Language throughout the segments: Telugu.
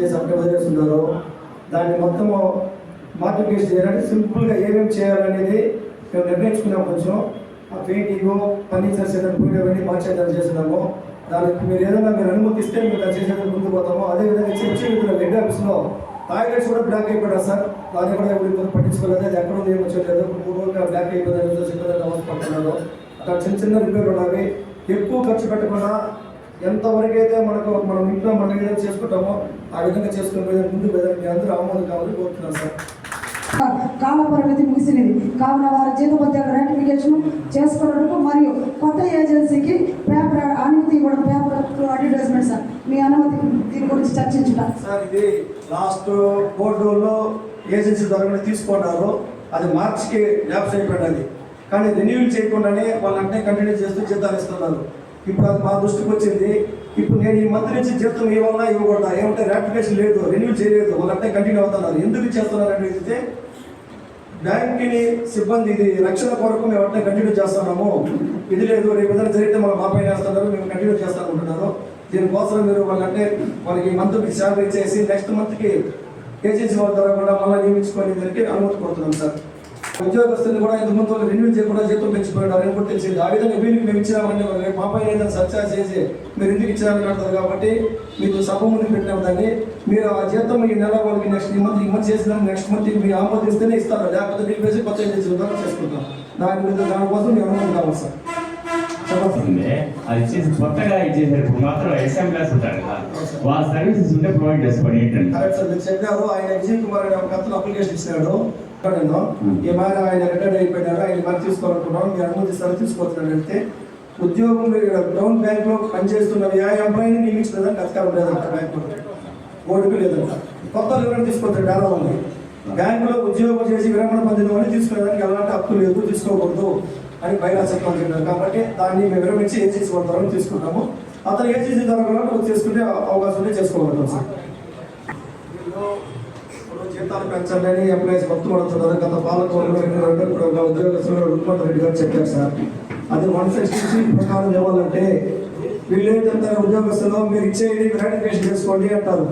చేసి అక్కడ వదిలేస్తున్నారు దాన్ని మొత్తము మార్టిఫికేషన్ చేయాలంటే సింపుల్గా ఏమేమి చేయాలనేది మేము నిర్ణయించుకున్నాం కొంచెం. ఆ పెయింటింగ్ ఫర్నిచర్స్ ఏదైనా వెళ్ళి మార్చేదాన్ని చేస్తున్నాము. దానికి మీరు ఏదైనా మీరు అనుమతిస్తే మేము దాన్ని చేసేదానికి ముందుకు పోతాము. అదేవిధంగా చర్చి ఇక్కడ హెడ్ ఆఫీస్లో టాయిలెట్స్ కూడా బ్లాక్ అయిపోయారు సార్. దాన్ని కూడా ఎవరు పట్టించుకోలేదు. అది ఎక్కడ ఉంది ఏమో చూడలేదు మూడు రోజులుగా బ్లాక్ అయిపోయిందని సిబ్బంది అవసరపడుతున్నారు అక్కడ చిన్న చిన్న రిపేర్ ఉన్నవి ఎక్కువ ఖర్చు పెట్టకుండా ఎంతవరకు అయితే మనకు మనం ఇంట్లో మనం ఏదైతే చేసుకుంటామో ఆ విధంగా చేసుకుని ముందు మీ అందరూ ఆమోదం కావాలని కోరుతున్నాను సార్. కాల పరిమితి ముగిసినది. కావున వారి జీతభత్యాల రాటిఫికేషన్ చేసుకోవడానికి మరియు కొత్త ఏజెన్సీకి పేపర్ అనుమతి ఇవ్వడం పేపర్ అడ్వర్టైజ్మెంట్ సార్. మీ అనుమతి దీని గురించి చర్చించుట. సార్ ఇది లాస్ట్ బోర్డులో ఏజెన్సీ ద్వారా తీసుకున్నారు. అది మార్చికి ల్యాబ్స్ అయిపోయినది. కానీ రెన్యూల్ చేయకుండానే వాళ్ళు అంటే కంటిన్యూ చేస్తూ జీతాలు ఇస్తున్నారు. ఇప్పుడు అది మా దృష్టికి వచ్చింది. ఇప్పుడు నేను ఈ మంత్ నుంచి జీతం ఇవ్వాలన్నా ఇవ్వకూడదా? ఏమంటే రాటిఫికేషన్ లేదు రెన్యూ చేయలేదు వాళ్ళంటే కంటిన్యూ అవుతున్నారు. ఎందుకు చేస్తున్నారు అని అడిగితే బ్యాంక్ని సిబ్బంది ఇది రక్షణ కొరకు మేము అంటే కంటిన్యూ చేస్తున్నాము. ఇది లేదు రేపు ఏదైనా జరిగితే మన మా పైన వేస్తున్నారు మేము కంటిన్యూ చేస్తానుకుంటున్నారు దీనికోసం మీరు వాళ్ళంటే వాళ్ళకి మంత్కి శాలరీ ఇచ్చేసి నెక్స్ట్ మంత్కి ఏజెన్సీ వాళ్ళ ద్వారా కూడా మళ్ళీ నియమించుకొని దానికి అనుమతి కోరుతున్నాం సార్. ఉద్యోగస్తులు కూడా ఇంత ముందు రెన్యూ చేయకుండా జీతం పెంచిపోయారు అని కూడా తెలిసింది. ఆ విధంగా వీళ్ళకి మేము ఇచ్చినామని మా పైన ఏదైనా సర్చా చేసి మీరు ఎందుకు ఇచ్చినారని అంటారు కాబట్టి మీకు సభ ముందు పెట్టినాం దాన్ని. మీరు ఆ జీతం ఈ నెల వాళ్ళకి నెక్స్ట్ ఈ మంత్ ఈ మంత్ చేసిన. నెక్స్ట్ మంత్ మీరు ఆమోదిస్తేనే ఇస్తారు. లేకపోతే మీకు వేసి కొత్త ద్వారా చేసుకుంటాం. దాని మీద దానికోసం మేము కావాలి సార్. అది చేసి కొత్తగా ఇచ్చేసారు ఇప్పుడు మాత్రం ఎస్ఎం క్లాస్ ఉంటారు కదా. వాళ్ళ సర్వీసెస్ ఉంటే ప్రొవైడ్ చేసుకోండి ఏంటంటే. సార్. మీరు చెప్పారు ఆయన విజయ్ కుమార్ అనే ఒక అతను అప్లికేషన్ ఇచ్చినాడు మరి ఆయన రిటైర్డ్ అయిపోయినారు? ఆయన మరి తీసుకోవాలనుకున్నాను మీరు అనుమతిస్తారు తీసుకోవచ్చు అంటే ఉద్యోగం డౌన్ బ్యాంక్లో పనిచేస్తున్న ఏ ఎంప్లాయీని నియమించలేదని అధికారం లేదంట బ్యాంక్లో. లేదంట. కొత్త వివరణ తీసుకొచ్చారు చాలా ఉంది. బ్యాంక్లో ఉద్యోగం చేసి విరమణ పొందిన వాళ్ళు తీసుకునేదానికి ఎలాంటి హక్కు లేదు తీసుకోకూడదు అని బయట చెప్పారు కాబట్టి దాన్ని మేము విరమించి ఏజెన్సీ వాళ్ళ ద్వారా తీసుకుంటాము అతను ఏజెన్సీ ద్వారా కూడా చేసుకుంటే అవకాశం ఉంటే చేసుకోగలుగుతాం సార్. జీతాలు పెంచండి ఎంప్లాయీస్ మొత్తం అడుగుతున్నారు గత పాలకవర్గంలో ఇప్పుడు ఒక ఉద్యోగస్తులు రుక్మంత్ రెడ్డి గారు చెప్పారు సార్. అది వన్ సిక్స్టీ ప్రకారం ఇవ్వాలంటే వీళ్ళు ఏం చెప్తారు? ఉద్యోగస్తులు మీరు ఇచ్చేది గ్రాటిఫికేషన్ చేసుకోండి అంటారు.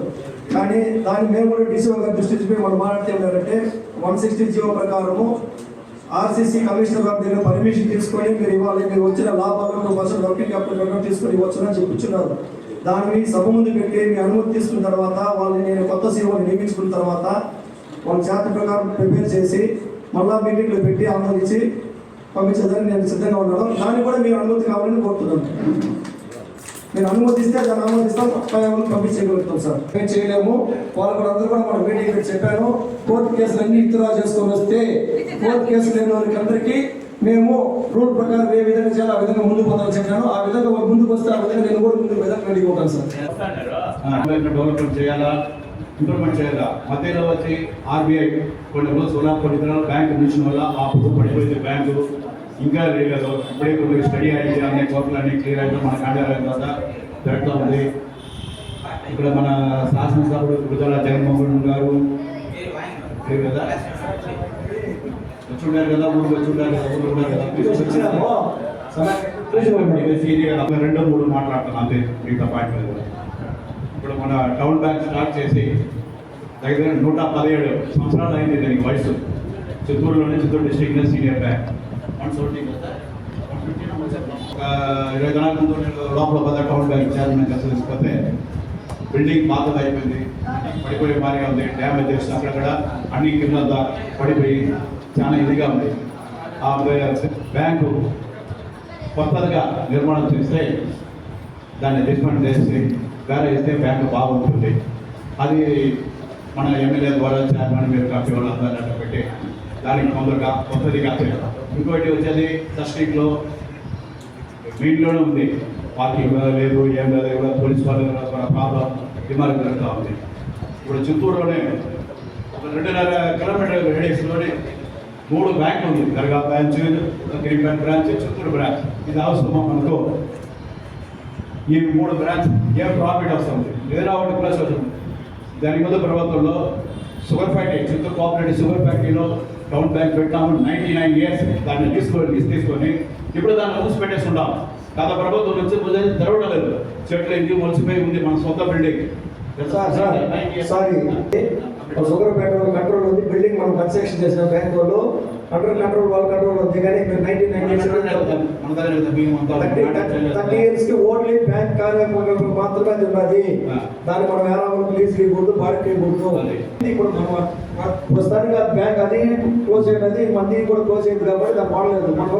కానీ దాన్ని మేము కూడా డీసీఓ గారు దృష్టికి పోయి మనం మాట్లాడితే వన్ సిక్స్టీ జీవో ప్రకారము ఆర్సీసీ కమిషనర్ గారి దగ్గర పర్మిషన్ తీసుకొని మీరు ఇవ్వాలి మీరు వచ్చిన లాభాలు టూ పర్సెంట్ వర్కింగ్ క్యాపిటల్ తీసుకొని ఇవ్వచ్చు అని చెప్పుచున్నారు దాన్ని సభ ముందు పెట్టి మీ అనుమతి తీసుకున్న తర్వాత వాళ్ళని నేను కొత్త సీఓని నియమించుకున్న తర్వాత వాళ్ళ చేత ప్రకారం ప్రిపేర్ చేసి మళ్ళా మీటింగ్లో పెట్టి ఆమోదించి పంపించేదని నేను సిద్ధంగా ఉన్నాను. దాన్ని కూడా మీరు అనుమతి కావాలని కోరుతున్నాను. నేను అనుమతిస్తే దాన్ని ఆమోదిస్తాం పంపించగలుగుతాం సార్. మేము చేయలేము. వాళ్ళు కూడా అందరూ కూడా మన మీటింగ్ చెప్పాను. కోర్టు కేసులు అన్ని ఇతరా చేసుకొని వస్తే కోర్టు కేసులు లేని వారికి అందరికీ మేము రూల్ ప్రకారం ఏ విధంగా చేయాలో ఆ విధంగా ముందుకు పోతామని చెప్పాను. ఆ విధంగా ముందుకు వస్తే ఆ విధంగా నేను కూడా ముందుకు విధంగా రెడీగా ఉంటాను సార్. డెవలప్మెంట్ చేయాలా? ఇంప్రూవ్మెంట్ చేయాలా? మధ్యలో వచ్చి ఆర్బీఐ కొన్ని రూల్స్ వల్ల కొన్ని బ్యాంక్ మిషన్ వల్ల ఆ పొద్దు పడిపోయింది బ్యాంకు ఇంకా లేదు ఇప్పుడే కొన్ని స్టడీ అయింది అన్ని కోర్టులు అన్ని క్లియర్ అయితే మన కాండాల తర్వాత జరుగుతూ ఉంది. ఇక్కడ మన శాసనసభ్యుడు గురుదల జగన్మోహన్ గారు. కదా? ఉన్నారు కదా ఊరు వచ్చి ఉన్నారు కదా ఊరు ఉన్నారు కదా. వచ్చినాము. రెండో మూడు మాట్లాడుతున్నాను అంతే మిగతా పాయింట్ మీద ఇప్పుడు మన టౌన్ బ్యాంక్ స్టార్ట్ చేసి దగ్గర నూట పదిహేడు సంవత్సరాలు అయింది దీనికి వయసు. చిత్తూరులోనే Chittoor district senior bank one seventy ఒక ఇరవై దినాల ముందు లోపల పద టౌన్ బ్యాంక్ చైర్మన్ కలిసి తీసుకపోతే బిల్డింగ్ పాతది అయిపోయింది. పడిపోయే మారిగా ఉంది. డ్యామేజ్ చేసి అక్కడక్కడ అన్ని కింద పడిపోయి చాలా ఇదిగా ఉంది. ఆ బ్యాంకు కొత్తగా నిర్మాణం చేస్తే దాన్ని డిస్మెంట్ చేసి వేరే ఇస్తే బ్యాంకు బాగుంటుంది. అది మన ఎమ్మెల్యే ద్వారా చైర్మన్ మీరు కాపీ వాళ్ళందరూ అట్లా పెట్టి దానికి తొందరగా కొత్తదిగా చేయాలి. ఇంకోటి వచ్చేది స్ట్రీట్లో వీటిలోనే ఉంది. పార్కింగ్ లేదు ఏం లేదు కూడా పోలీస్ వాళ్ళు ప్రాబ్లం డిమాండ్ జరుగుతూ ఉంది. ఇప్పుడు చిత్తూరులోనే ఒక రెండున్నర కిలోమీటర్ రేడియస్లోనే మూడు బ్యాంకులు ఉంది Dargah branch green bank branch Chittoor branch. ఇది అవసరమా మనకు ఈ మూడు బ్రాంచ్ ఏం ప్రాఫిట్ వస్తుంది లేదా. ఒకటి ప్లస్ వస్తుంది దాని ముందు ప్రభుత్వంలో sugar factory Chittoor cooperative sugar ఫ్యాక్టరీలో టౌన్ బ్యాంక్ పెట్టాము. నైంటీ నైన్ ఇయర్స్ దాన్ని తీసుకొని లీజ్ తీసుకొని ఇప్పుడు దాన్ని మూసి పెట్టేస్తున్నాం గత ప్రభుత్వం నుంచి జరగడం లేదు చెట్లు ఇది మొలిసిపోయి ఉంది మన సొంత building sir sugar petrol control ఉంది. బిల్డింగ్ మనం కన్స్ట్రక్షన్ చేసిన బ్యాంక్ వాళ్ళు అండర్ కంట్రోల్ వాళ్ళ కంట్రోల్ ఉంది? కానీ మీరు నైన్టీన్ నైన్టీ థర్టీ ఇయర్స్కి ఓన్లీ బ్యాంక్ కార్యక్రమం మాత్రమే అది ఉన్నది. దాన్ని మనం వేరే వాళ్ళకి లీజ్ ఇవ్వకూడదు బాడీకి ఇవ్వకూడదు అదే. ఇప్పుడు మనం ప్రస్తుతానికి బ్యాంక్ అది క్లోజ్ అయినది మంది కూడా క్లోజ్ అయింది కాబట్టి దాన్ని వాడలేదు. మనం